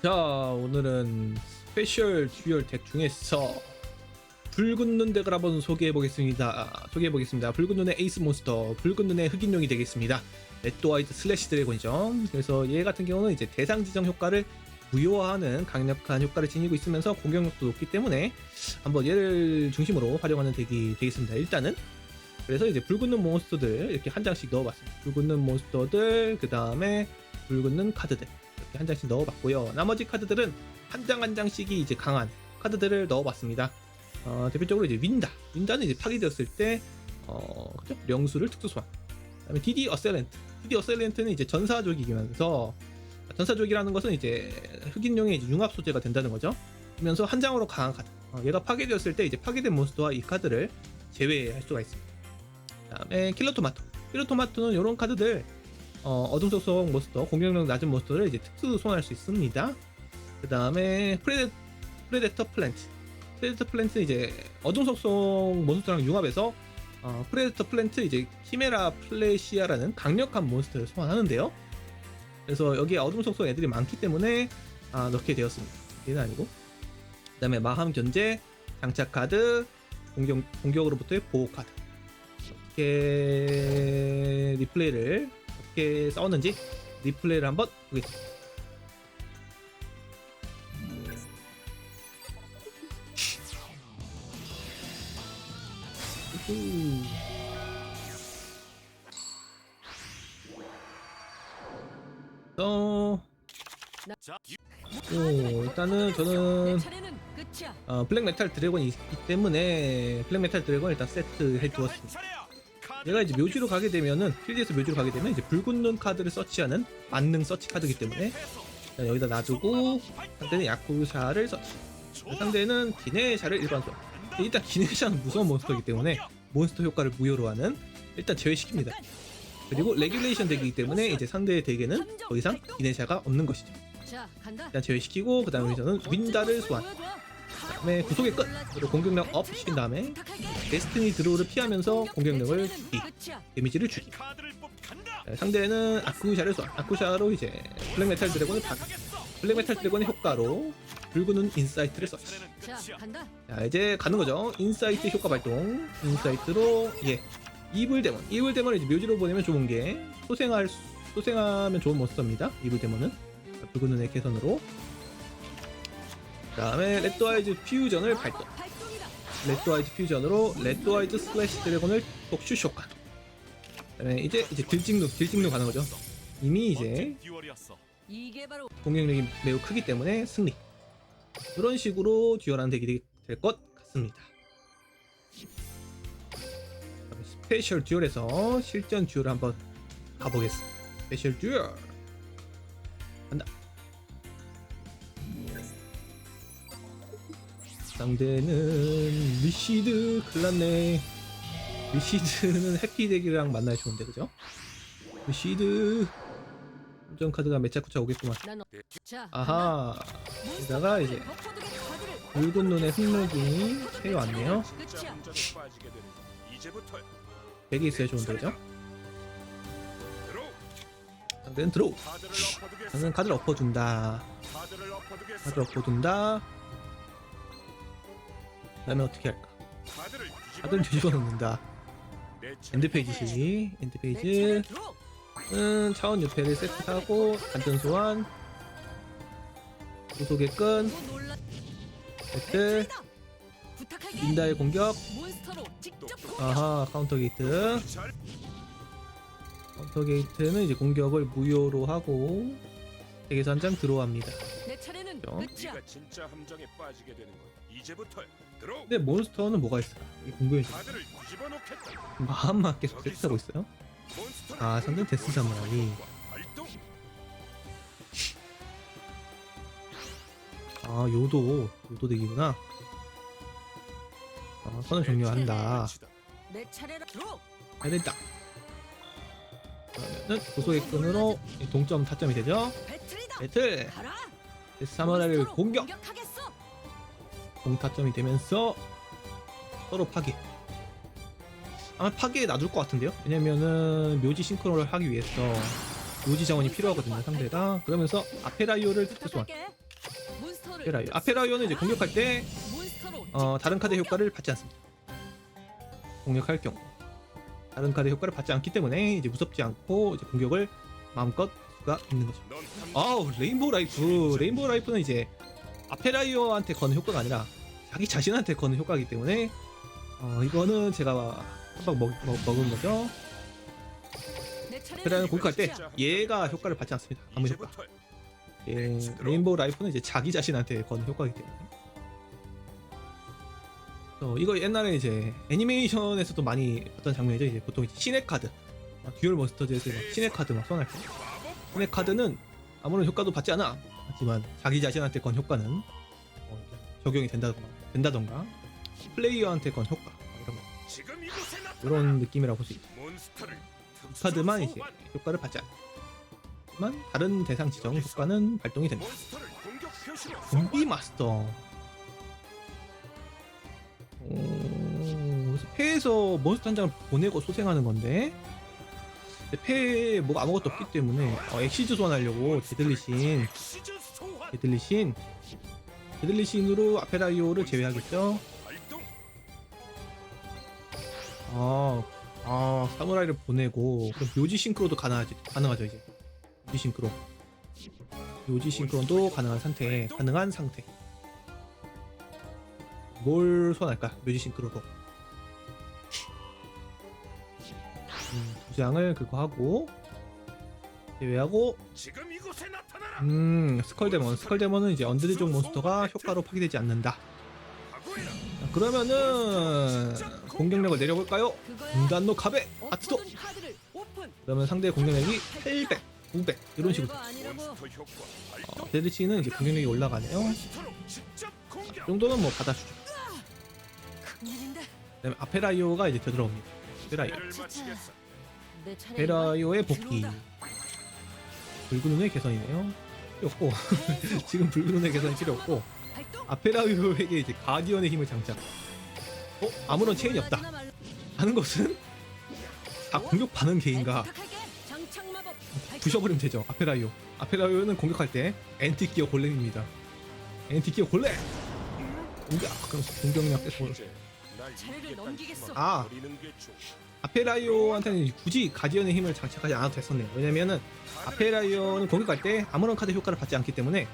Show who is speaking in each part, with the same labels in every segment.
Speaker 1: 자 오늘은 스페셜 듀얼 덱 중에서 붉은 눈 덱을 한번 소개해 보겠습니다. 소개해 보겠습니다. 붉은 눈의 에이스 몬스터, 붉은 눈의 흑인용이 되겠습니다. 레드 화이트 슬래시 드래곤이죠. 그래서 얘 같은 경우는 이제 대상 지정 효과를 무효화하는 강력한 효과를 지니고 있으면서 공격력도 높기 때문에 한번 얘를 중심으로 활용하는 덱이 되겠습니다. 일단은 그래서 이제 붉은 눈 몬스터들 이렇게 한 장씩 넣어봤습니다. 붉은 눈 몬스터들 그 다음에 붉은 눈 카드들 이렇게 한 장씩 넣어봤고요. 나머지 카드들은 한 장 한 장씩이 이제 강한 카드들을 넣어봤습니다. 어, 대표적으로 이제 윈다, 윈다는 이제 파괴되었을 때 어, 그죠? 명수를 특수 소환. 그다음에 DD 어셀렌트, DD 어셀렌트는 이제 전사족이면서 전사족이라는 것은 이제 흑인용의 이제 융합 소재가 된다는 거죠. 그러면서 한 장으로 강한 카드. 어, 얘가 파괴되었을 때 이제 파괴된 몬스터와 이 카드를 제외할 수가 있습니다. 그다음에 킬러 토마토. 킬러 토마토는 이런 카드들 어, 어둠 속성 몬스터, 공격력 낮은 몬스터를 이제 특수 소환할 수 있습니다. 그 다음에 프레데, 프레데터 플랜트. 프레데터 플랜트 이제 어둠 속성 몬스터랑 융합해서 어, 프레데터 플랜트 이제 키메라 플레시아라는 강력한 몬스터를 소환하는데요. 그래서 여기에 어둠 속성 애들이 많기 때문에 아, 넣게 되었습니다. 얘는 아니고. 그 다음에 마함 견제, 장착 카드, 공격, 공격으로부터의 보호 카드. 어떻게 리플레이를 어떻게 싸웠는지 리플레이를 한번 보겠습니다. 어,
Speaker 2: 자,
Speaker 1: 오, 일단은 저는. 어, 블랙 메탈 드래곤이 있기 때문에 블랙 메탈 드래곤 일단 세트 해두었습니다. 얘가 이제 묘지로 가게 되면은 필드에서 묘지로 가게 되면 이제 붉은 눈 카드를 서치하는 만능 서치 카드이기 때문에 자, 여기다 놔두고 상대는 야쿠샤를 서치 상대는 기네샤를 일반 소환 일단 기네샤는 무서운 몬스터이기 때문에 몬스터 효과를 무효로 하는 일단 제외시킵니다. 그리고 레귤레이션 덱이기 때문에 이제 상대의 덱에는 더 이상 기네샤가 없는 것이죠. 일단 제외시키고 그 다음에 저는 윈다를 소환 그 다음에 구속의 끝 그리고 공격력 업 시킨 다음에 데스티니 드로우를 피하면서 공격력을 주기. 데미지를 주기. 자, 상대는 아쿠샤를 쏘아 아쿠샤로 이제 블랙메탈 드래곤을 파 블랙메탈 드래곤의 효과로 붉은 눈 인사이트를 써.
Speaker 3: 자,
Speaker 1: 이제 가는 거죠. 인사이트 효과 발동. 인사이트로 예 이블 데몬. 이블 데몬을 이제 묘지로 보내면 좋은 게 소생할 수- 소생하면 좋은 몬스터입니다. 이블 데몬은 자, 붉은 눈의 개선으로. 그 다음에 레드 아이즈 퓨전을 발동.
Speaker 3: 발동이다.
Speaker 1: 레드 아이즈 퓨전으로 레드 아이즈 슬래시 드래곤을 독슈 효과. 그다음에 이제 이제 딜찍누 딜찍누 가는 거죠. 이미 이제 공격력이 매우 크기 때문에 승리. 그런 식으로 듀얼하는 덱이 될 것 같습니다. 스페셜 듀얼에서 실전 듀얼을 한번 가보겠습니다. 스페셜 듀얼 상대는 리시드 클났네. 리시드는 해피덱이랑 만나야 좋은데 그죠? 리시드 함정 카드가 매차쿠차 오겠구만.
Speaker 3: 난 어... 자,
Speaker 1: 아하 여기다가 이제 붉은 눈의 흑록이
Speaker 2: 이제부터야.
Speaker 1: 100이 있어야 좋은데 그죠? 상대는 드로우. 저는 카드를 엎어준다
Speaker 2: 카드를
Speaker 1: 엎어둔다 그 다음에 어떻게 할까
Speaker 2: 카드를 뒤집어
Speaker 1: 놓는다. 엔드 페이지 엔드
Speaker 3: 내
Speaker 1: 페이지. 은 차원 유패를 세트하고 단전 소환 구속의 끈
Speaker 3: 차례다. 부탁할게.
Speaker 1: 린다의 공격. 아하 카운터 게이트
Speaker 2: 잘
Speaker 1: 카운터 게이트는 이제 공격을 무효로 하고 덱에서 한 장 들어옵니다
Speaker 3: 내 차례는
Speaker 1: 그죠?
Speaker 3: 끝이야.
Speaker 2: 네가 진짜 함정에 빠지게 되는 건 이제부터야. 드로우.
Speaker 1: 근데 몬스터는 뭐가 있을까? 이게 궁금해
Speaker 2: 카드를 뒤집어 놓겠다.
Speaker 1: 마음만 계속 세트하고 있어요 아, 상대는 데스 사무라이. 아 요도 요도 덱이구나 아 선을 종료한다
Speaker 3: 내 차례라. 들어.
Speaker 1: 잘 됐다 그러면은 고소의 끈으로 이 동점 타점이 되죠
Speaker 3: 배틀이다.
Speaker 1: 배틀
Speaker 3: 가라.
Speaker 1: 사무라이를 공격
Speaker 3: 공격하겠어.
Speaker 1: 동타점이 되면서 서로 파괴 아마 파괴에 놔둘 것 같은데요 왜냐면은 묘지 싱크로를 하기 위해서 묘지 자원이 필요하거든요 상대가 그러면서 아페라이오를
Speaker 3: 부탁할게.
Speaker 1: 아페라이오. 아페라이오는 이제 공격할 때 어, 다른 카드
Speaker 3: 공격!
Speaker 1: 효과를 받지 않습니다. 공격할 경우 다른 카드 효과를 받지 않기 때문에 이제 무섭지 않고 이제 공격을 마음껏 할 수가 있는 거죠. 아우 레인보우 라이프 레인보우 라이프는 이제 아페라이오한테 거는 효과가 아니라 자기 자신한테 거는 효과이기 때문에 어, 이거는 제가 한방 먹, 먹, 먹은 거죠. 아페라이오 공격할 때 얘가 효과를 받지 않습니다. 아무 효과. 예, 레인보우 라이프는 이제 자기 자신한테 거는 효과이기 때문에. 어, 이거 옛날에 이제 애니메이션에서도 많이 봤던 장면이죠. 이제 보통 이제 신의 카드, 막 듀얼 몬스터즈에서 막 신의 카드 막 소환할 때, 신의 카드는 아무런 효과도 받지 않아. 하지만 자기 자신한테 건 효과는 어, 적용이 된다던가, 된다던가 플레이어한테 건 효과 뭐 이런 거,
Speaker 2: 지금 이곳에 나타나.
Speaker 1: 이런 느낌이라고 볼 수 있죠.
Speaker 2: 몬스터를
Speaker 1: 이 카드만 이제. 효과를 받지 않아. 하지만 다른 대상 지정 효과는 발동이 된다.
Speaker 2: 몬스터를 공격 표시로
Speaker 1: 좀비 마스터. 어, 그래서 폐에서 몬스터 한 장을 보내고 소생하는 건데 폐에 뭐가 아무것도 없기 때문에 어, 엑시즈 소환하려고 데들리신. 데들리신 데들리신으로 아페라이오를 제외하겠죠. 아, 아 사무라이를 보내고 그럼 묘지 싱크로도 가능하지, 가능하죠 이제 묘지 싱크로 묘지 싱크로도 가능한 상태 가능한 상태 뭘 소환할까 묘지 싱크로로 장을 그거 하고 제외하고
Speaker 2: 지금 이곳에 나타나라.
Speaker 1: 음 스컬데몬 스컬데몬은 이제 언데드족 몬스터가 효과로 파괴되지 않는다. 자, 그러면은 공격력을 내려볼까요? 분단노 카베 아트도 그러면 상대 공격력이 800, 900 이런 식으로. 어, 데드치는 이제 공격력이 올라가네요. 이. 정도는 뭐 받아주죠. 그다음에 아페라이오가 이제 되돌아옵니다. 아페라이오. 아페라이오의 복귀. 붉은 눈의 개선이네요. 필요 없고 지금 붉은 눈의 개선이 필요 없고 아페라이오에게 이제 가디언의 힘을 장착. 어 아무런 체인이 없다. 하는 것은 다 공격 반응 개인가 부셔버리면 되죠. 아페라이오. 아페라이오는 공격할 때 엔티기어 골렘입니다. 엔티기어 골렘. 공격 아, 그럼 공격력.
Speaker 2: 희망을 아.
Speaker 1: 아페라이오한테는 굳이 가디언의 힘을 장착하지 않아도 됐었네요. 왜냐면은 아페라이오는 공격할 때 아무런 카드 효과를 받지 않기 때문에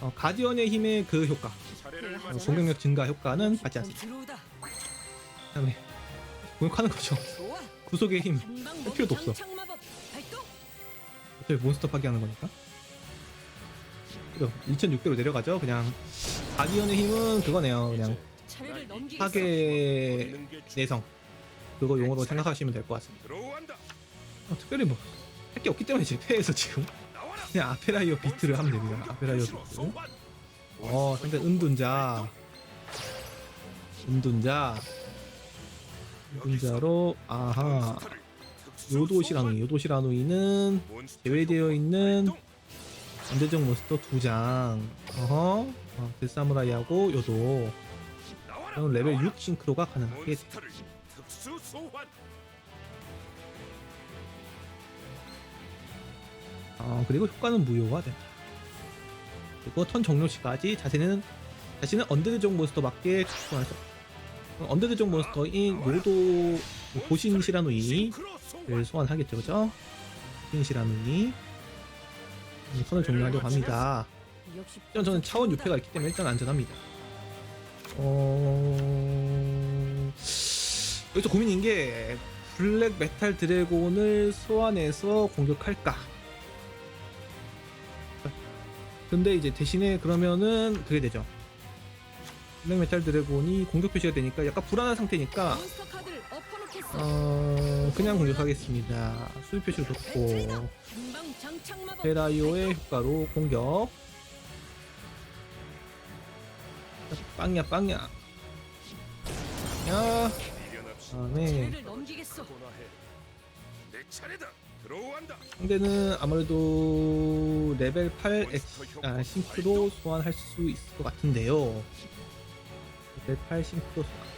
Speaker 1: 어, 가디언의 힘의 그 효과, 어, 공격력 증가 효과는 받지 않습니다. 그다음에 공격하는 거죠. 구속의 힘, 할 필요도
Speaker 3: 몸
Speaker 1: 없어. 어차피 몬스터 파괴하는 거니까. 그럼 2600로 내려가죠. 그냥 가디언의 힘은 그거네요. 그냥. 파괴. 내성 그거 용어로 생각하시면 될 것 같습니다.
Speaker 2: 어,
Speaker 1: 특별히 뭐 할 게 없기 때문에 제 패에서 지금. 그냥 아페라이오 비트를 하면 됩니다. 아페라이오
Speaker 2: 표시로
Speaker 1: 비트. 어, 상대 은둔자. 은둔자. 은둔자로 아하. 요도시라누이. 요도시라누이는 제외되어 있는. 언제적 몬스터 두 장. 어허. 어, 데사무라이하고 요도.
Speaker 2: 나와라.
Speaker 1: 그럼 레벨
Speaker 2: 나와라.
Speaker 1: 6 싱크로가 가능하게 돼.
Speaker 2: 몬스터를 특수 소환.
Speaker 1: 어, 그리고 효과는 무효가 된다. 그리고 턴 종료 시까지 자신은 언데드종 몬스터밖에 소환할 수 없다. 언데드종 몬스터인 요도 고신 시라누이
Speaker 2: 싱크로
Speaker 1: 를
Speaker 2: 소환.
Speaker 1: 소환하겠죠, 그죠? 신시라누이 음, 선을 종료하려고 합니다.
Speaker 3: 역시
Speaker 1: 일단 저는 차원 6회가 있기 때문에 일단 안전합니다. 어... 여기서 고민인 게 블랙 메탈 드래곤을 소환해서 공격할까? 근데 이제 대신에 그러면은 그게 되죠. 블랙 메탈 드래곤이 공격 표시가 되니까 약간 불안한 상태니까.
Speaker 3: 어
Speaker 1: 그냥 공격하겠습니다.
Speaker 3: 한방 장착 마법.
Speaker 1: 페라이오의 효과로 공격. 빵야 빵야. 야 다음에.
Speaker 2: 내 차례다. 들어온다.
Speaker 1: 상대는 아무래도 레벨 8 엑스, 아, 싱크로 소환할 수 있을 것 같은데요. 레벨 8 싱크로 소환.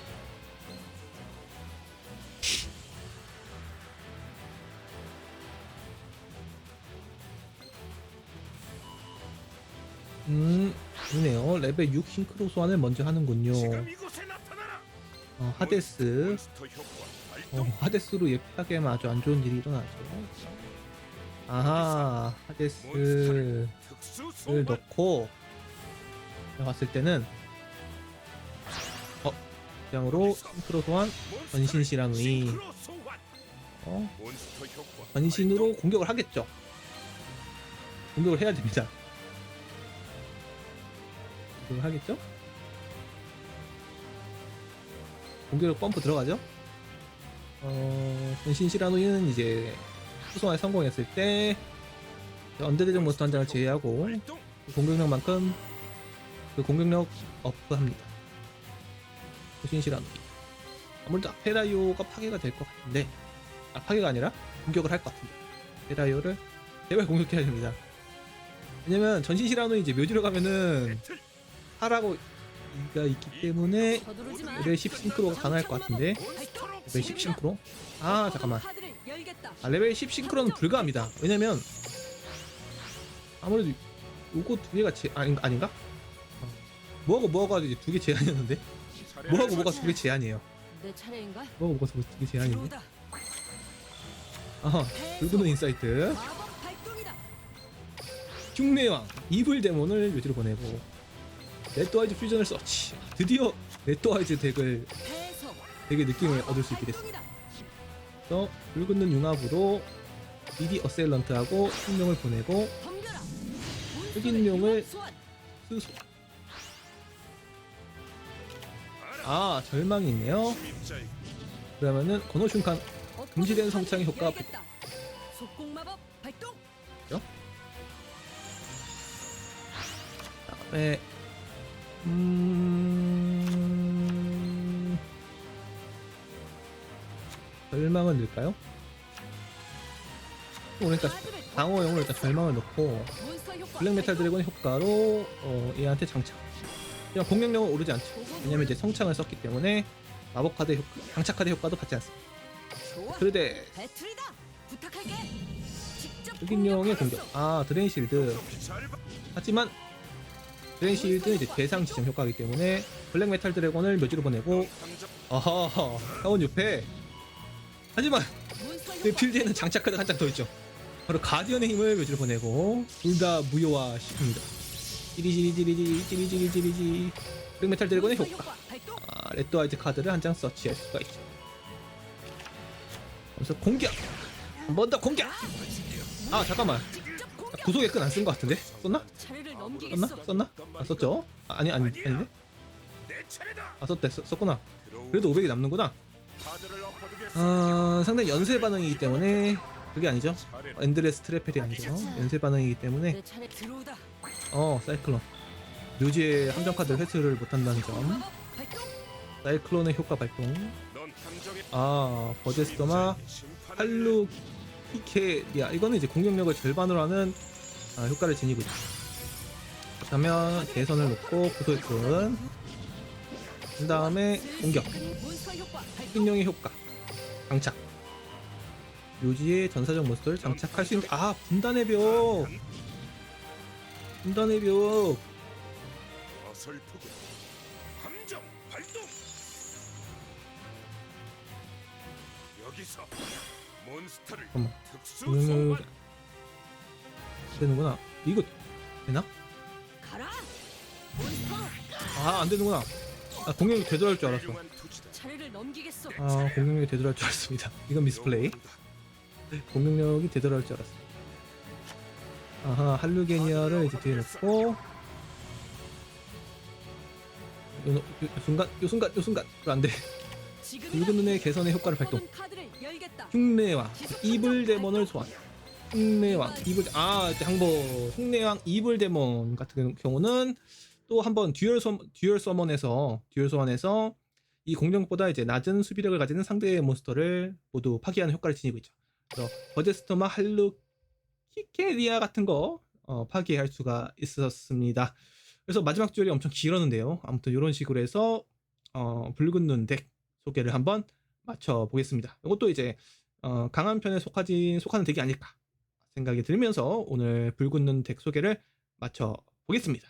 Speaker 1: 음, 좋네요. 레벨 6 싱크로 소환을 먼저 하는군요. 어, 하데스. 어. 하데스로 예쁘게 하면 아주 안 좋은 일이 일어나죠. 아하, 하데스를. 넣고 들어갔을 때는 어, 그냥으로 싱크로 소환, 전신
Speaker 2: 소환.
Speaker 1: 어, 전신으로. 공격을 하겠죠. 공격을 해야 됩니다. 공격을 하겠죠? 공격력 펌프 들어가죠? 어, 전신 시라노이는 이제 수송에 성공했을 때 언데드적 몬스터 한 장을 제외하고. 그 공격력만큼 그 공격력 업합니다. 전신 시라노이 아무래도 아페라이오가 파괴가 될 것 같은데 아 파괴가 아니라 공격을 할 것 같은데 아페라이오를 제발 공격해야 됩니다. 왜냐면 전신 시라노이 이제 묘지로 가면은. 하라고 이가 있기 때문에. 레벨 10 싱크로가 가능할 것 같은데 레벨 10 싱크로? 아 잠깐만. 아, 레벨 10 싱크로는 불가합니다. 왜냐면 아무래도 요거 두 개가 제 아닌가 아닌가? 어, 뭐하고 뭐하고 이제 두 개 제한이었는데 뭐하고 뭐가 두 개 제한이에요. 뭐하고 뭐가 두 개 제한인데? 아하 붉은 인사이트. 흉내왕 이블 데몬을 묘지로 보내고 레드아이즈 퓨전을 서치 드디어 레드아이즈 덱을. 덱의 느낌을 얻을 수 있게.
Speaker 3: 발동이다.
Speaker 1: 그래서 붉은 융합으로 미디 어셀런트하고 흑룡을 보내고. 흑인용을. 스소 아 절망이 있네요. 그러면은 건호슌칸 금지된 성창의 효과
Speaker 3: 열겠다. 속공 마법 발동.
Speaker 1: 다음에 음 절망을 넣을까요? 그러니까
Speaker 3: 카드를
Speaker 1: 방어용으로 일단 절망을 넣고
Speaker 3: 몬스터 효과
Speaker 1: 블랙 메탈
Speaker 3: 발동.
Speaker 1: 드래곤 효과로 어, 얘한테 장착. 그냥 공격력은 오르지 않죠. 왜냐면 이제 성창을 썼기 때문에 마법 카드 효과, 장착 카드 효과도 받지 않습니다.
Speaker 3: 직접
Speaker 1: 흑인용의 공격. 아 드레인 실드. 하지만 실드는 이제 대상 지정 효과이기 때문에 블랙 메탈 드래곤을 묘지로 보내고 아하 사원 옆에 하지만 내
Speaker 3: 효과
Speaker 1: 필드에는 장착 카드 한 장 더 있죠. 바로 가디언의 힘을 묘지로 보내고 둘 다 무효화 시킵니다. 찌리찌리찌리찌리 찌리찌리찌리찌리 블랙 메탈 드래곤의 효과. 아, 레드 아이즈 카드를 한 장 서치할 수가 있죠. 그래서 공격! 한 번 더 공격! 아 잠깐만. 구속의 끈 안 쓴 것 같은데? 썼나? 썼나? 썼나? 아 썼죠? 아, 아니 아니 아닌데? 아 썼대 썼, 썼구나. 그래도 500이 남는구나. 아 상당히 연쇄 반응이기 때문에 그게 아니죠. 엔드레스 트래펠이 아니죠 연쇄 반응이기 때문에.
Speaker 3: 어
Speaker 1: 사이클론 묘지의 함정 카드 회수를 못한다는 점
Speaker 3: 발동.
Speaker 1: 사이클론의 효과 발동 아 버제스토마 할루 히케리아 이거는 이제 공격력을 절반으로 하는 아, 효과를 지니고 있죠. 그렇다면 개선을 놓고 구소의 끈. 그 다음에 공격.
Speaker 3: 몬스터 효과 발동.
Speaker 1: 흑인용의 효과. 장착. 묘지에 전사적 몬스터를 장착할 수 있는 아 분단의 벽. 분단의 벽.
Speaker 2: 함정 발동. 여기서 몬스터를
Speaker 1: 잠깐만.
Speaker 2: 특수 소환.
Speaker 1: 되는구나. 이거 되나?
Speaker 3: 가라.
Speaker 1: 아 안 되는구나. 아 공격력이 되돌아올 줄 알았어.
Speaker 3: 차례를 넘기겠어.
Speaker 1: 아 공격력이 되돌아올 줄 알았습니다. 이건 미스플레이. 공격력이 되돌아올 줄 알았어. 아하 할루게니아를 이제 뒤에 놓고 요, 요, 요 순간 요 순간 요 순간 안돼
Speaker 3: 지금이다.
Speaker 1: 붉은 눈의 개선의 효과를 발동. 흉내왕 이블 데몬을 소환 흉내왕 이블 아 항복 흉내왕 이블 데몬 같은 경우는 또 한번 듀얼 서 듀얼 서먼에서 듀얼 소환해서 이 공격보다 이제 낮은 수비력을 가지는 상대의 몬스터를 모두 파괴하는 효과를 지니고 있죠. 그래서 버제스토마 할루 키케리아 같은 거 어, 파괴할 수가 있었습니다. 그래서 마지막 듀얼이 엄청 길었는데요. 아무튼 이런 식으로 해서 어, 붉은 눈 덱 소개를 한번 맞춰 보겠습니다. 이것도 이제 어, 강한 편에 속하지 속하는 덱이 아닐까 생각이 들면서 오늘 붉은 눈덱 소개를 맞춰 보겠습니다.